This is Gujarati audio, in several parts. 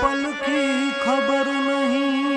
પલકી ખબર નહીં.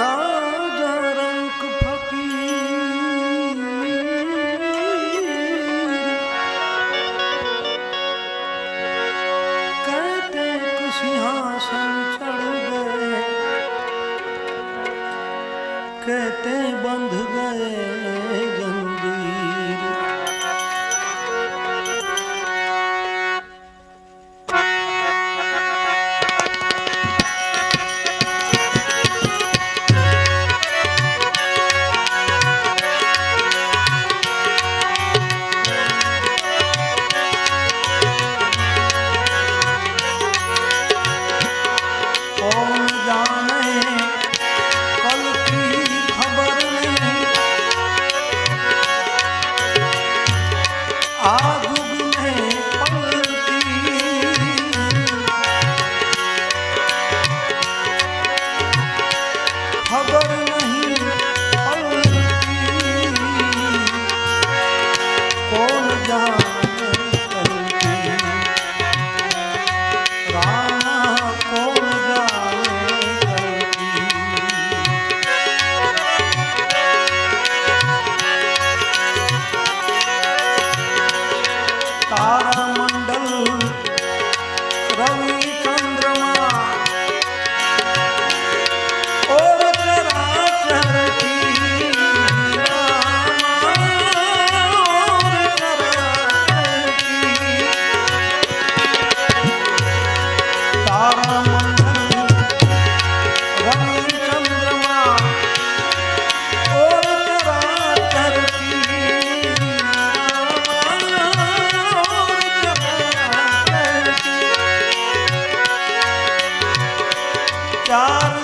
राम চার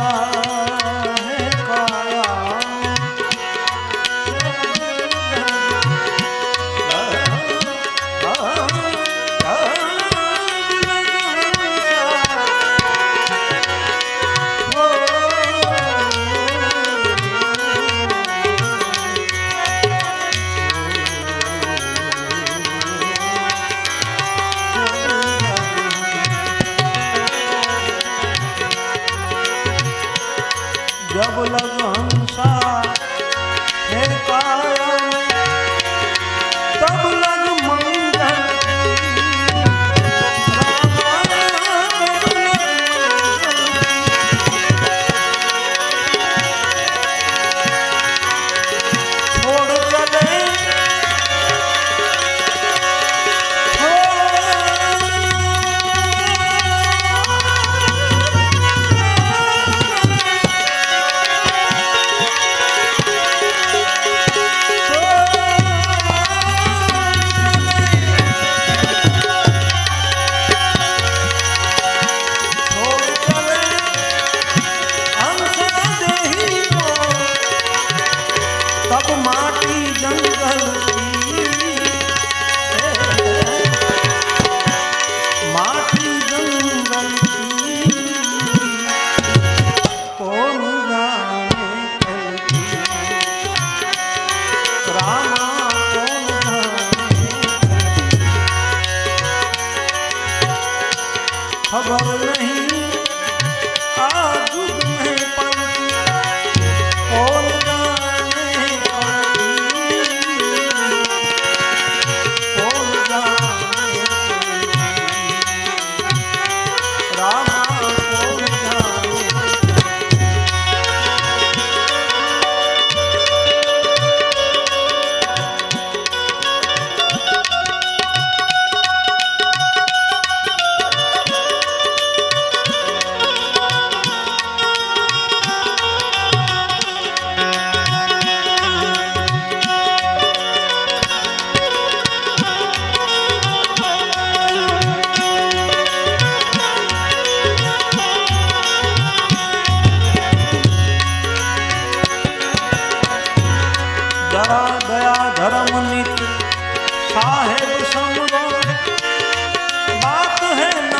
ખબર નહીં જરા દયા ધર્મ નીતિ સાહેબ સમરો બાત હે